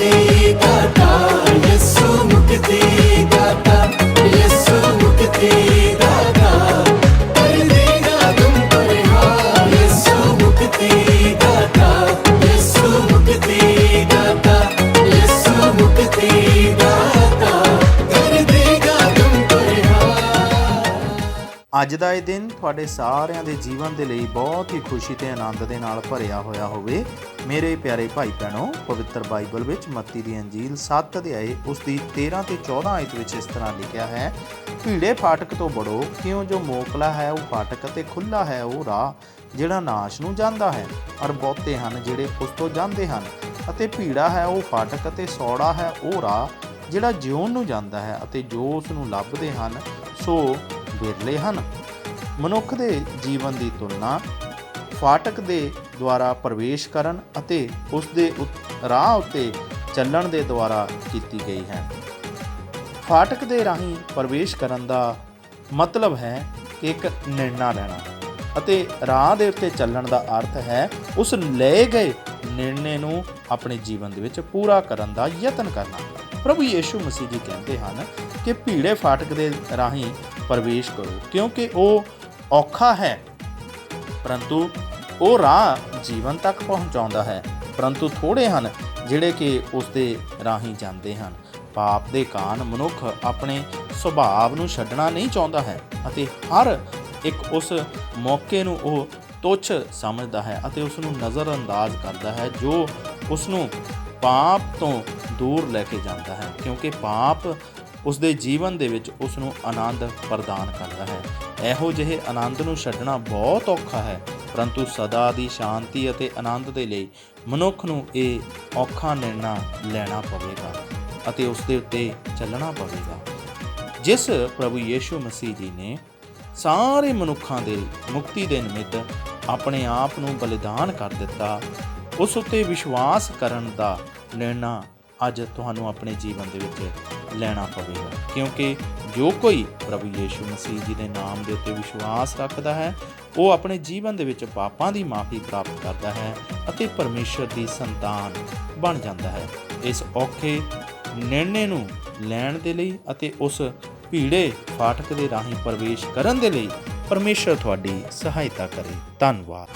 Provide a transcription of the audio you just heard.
ਮੁਕਤੀ ਅੱਜ ਦਾ ਇਹ ਦਿਨ ਤੁਹਾਡੇ ਸਾਰਿਆਂ ਦੇ ਜੀਵਨ ਦੇ ਲਈ ਬਹੁਤ ਹੀ ਖੁਸ਼ੀ ਤੇ ਆਨੰਦ ਦੇ ਨਾਲ ਭਰਿਆ ਹੋਇਆ ਹੋਵੇ। ਮੇਰੇ ਪਿਆਰੇ ਭਾਈ ਭੈਣੋ, ਪਵਿੱਤਰ ਬਾਈਬਲ ਵਿੱਚ ਮੱਤੀ ਦੀ ਅੰਜੀਲ 7 ਅਧਿਆਏ ਉਸ ਦੀ 13 ਤੇ 14 ਆਇਤ ਵਿੱਚ ਇਸ ਤਰ੍ਹਾਂ ਲਿਖਿਆ ਹੈ, ਭੀੜੇ ਫਾਟਕ ਤੋਂ ਬੜੋ, ਕਿਉਂ ਜੋ ਮੋਕਲਾ ਹੈ ਉਹ ਫਾਟਕ ਤੇ ਖੁੱਲਾ ਹੈ ਉਹ ਰਾਹ, ਜਿਹੜਾ ਨਾਸ਼ ਨੂੰ ਜਾਂਦਾ ਹੈ ਔਰ ਬਹੁਤੇ ਹਨ ਜਿਹੜੇ ਉਸ ਤੋਂ ਜਾਂਦੇ ਹਨ, ਅਤੇ ਭੀੜਾ ਹੈ ਉਹ ਫਾਟਕ ਅਤੇ ਸੌੜਾ ਹੈ ਉਹ ਰਾਹ, ਜਿਹੜਾ ਜਿਉਣ ਨੂੰ ਜਾਂਦਾ ਹੈ ਅਤੇ ਜੋ ਉਸ ਨੂੰ ਲੱਭਦੇ ਹਨ, ਸੋ ਵਿਰਲੇ ਹਨ। ਮਨੁੱਖ ਦੇ ਜੀਵਨ ਦੀ ਤੁਲਨਾ ਫਾਟਕ ਦੇ ਦੁਆਰਾ ਪ੍ਰਵੇਸ਼ ਕਰਨ ਅਤੇ ਉਸ ਦੇ ਰਾਹ ਉੱਤੇ ਚੱਲਣ ਦੇ ਦੁਆਰਾ ਕੀਤੀ ਗਈ ਹੈ। ਫਾਟਕ ਦੇ ਰਾਹੀਂ ਪ੍ਰਵੇਸ਼ ਕਰਨ ਦਾ ਮਤਲਬ ਹੈ ਕਿ ਇੱਕ ਨਿਰਣਾ ਲੈਣਾ ਅਤੇ ਰਾਹ ਦੇ ਉੱਤੇ ਚੱਲਣ ਦਾ ਅਰਥ ਹੈ ਉਸ ਲਏ ਗਏ ਨਿਰਣੇ ਨੂੰ ਆਪਣੇ ਜੀਵਨ ਦੇ ਵਿੱਚ ਪੂਰਾ ਕਰਨ ਦਾ ਯਤਨ ਕਰਨਾ। ਪ੍ਰਭੂ ਯੀਸ਼ੂ ਮਸੀਹ ਜੀ ਕਹਿੰਦੇ ਹਨ ਕਿ ਭੀੜੇ ਫਾਟਕ ਦੇ ਰਾਹੀਂ ਪ੍ਰਵੇਸ਼ ਕਰੋ, ਕਿਉਂਕਿ ਉਹ ਔਖਾ ਹੈ। ਪਰੰਤੂ ਉਹ ਰਾਹ ਜੀਵਨ ਤੱਕ ਪਹੁੰਚਾਉਂਦਾ ਹੈ। ਪਰੰਤੂ ਥੋੜੇ ਹਨ ਜਿਹੜੇ ਕਿ ਉਸ ਦੇ ਰਾਹੀਂ ਜਾਂਦੇ ਹਨ। ਪਾਪ ਦੇ ਕਾਰਨ ਮਨੁੱਖ ਆਪਣੇ ਸੁਭਾਅ ਨੂੰ ਛੱਡਣਾ ਨਹੀਂ ਚਾਹੁੰਦਾ ਹੈ ਅਤੇ ਹਰ ਇੱਕ ਉਸ ਮੌਕੇ ਨੂੰ ਉਹ ਤੁੱਛ ਸਮਝਦਾ ਹੈ ਅਤੇ ਉਸ ਨੂੰ ਨਜ਼ਰ ਕਰਦਾ ਹੈ, ਜੋ ਉਸ ਨੂੰ ਪਾਪ ਤੋਂ ਦੂਰ ਲੈ ਕੇ ਜਾਂਦਾ ਹੈ। ਕਿਉਂਕਿ ਪਾਪ ਉਸ ਦੇ ਜੀਵਨ ਦੇ ਵਿੱਚ ਉਸ ਨੂੰ ਆਨੰਦ ਪ੍ਰਦਾਨ ਕਰਦਾ ਹੈ। ਇਹੋ ਜਿਹੇ ਆਨੰਦ ਨੂੰ ਛੱਡਣਾ ਬਹੁਤ ਔਖਾ ਹੈ, ਪਰੰਤੂ ਸਦਾ ਦੀ ਸ਼ਾਂਤੀ ਅਤੇ ਆਨੰਦ ਦੇ ਲਈ ਮਨੁੱਖ ਨੂੰ ਇਹ ਔਖਾ ਨਿਰਣਾ ਲੈਣਾ ਪਵੇਗਾ ਅਤੇ ਉਸ ਦੇ ਉੱਤੇ ਚੱਲਣਾ ਪਵੇਗਾ। ਜਿਸ ਪ੍ਰਭੂ ਯੀਸ਼ੂ ਮਸੀਹ ਜੀ ਨੇ ਸਾਰੇ ਮਨੁੱਖਾਂ ਦੇ ਮੁਕਤੀ ਦੇ ਨਿਮਿਤ ਆਪਣੇ ਆਪ ਨੂੰ ਬਲੀਦਾਨ ਕਰ ਦਿੱਤਾ, ਉਸ ਉੱਤੇ ਵਿਸ਼ਵਾਸ ਕਰਨ ਦਾ ਨਿਰਣਾ ਅੱਜ ਤੁਹਾਨੂੰ ਆਪਣੇ ਜੀਵਨ ਦੇ ਵਿੱਚ ਲੈਣਾ ਪਵੇਗਾ। ਕਿਉਂਕਿ ਜੋ ਕੋਈ ਪ੍ਰਭੂ ਯੀਸ਼ੂ ਮਸੀਹ ਜੀ ਦੇ ਨਾਮ ਦੇ ਉੱਤੇ ਵਿਸ਼ਵਾਸ ਰੱਖਦਾ ਹੈ, ਉਹ ਆਪਣੇ ਜੀਵਨ ਦੇ ਵਿੱਚ ਪਾਪਾਂ ਦੀ ਮਾਫੀ ਪ੍ਰਾਪਤ ਕਰਦਾ ਹੈ ਅਤੇ ਪਰਮੇਸ਼ਰ ਦੀ ਸੰਤਾਨ ਬਣ ਜਾਂਦਾ ਹੈ। ਇਸ ਔਖੇ ਨਿਰਣੇ ਨੂੰ ਲੈਣ ਦੇ ਲਈ ਅਤੇ ਉਸ ਭੀੜੇ ਫਾਟਕ ਦੇ ਰਾਹੀਂ ਪ੍ਰਵੇਸ਼ ਕਰਨ ਦੇ ਲਈ ਪਰਮੇਸ਼ਰ ਤੁਹਾਡੀ ਸਹਾਇਤਾ ਕਰੇ। ਧੰਨਵਾਦ।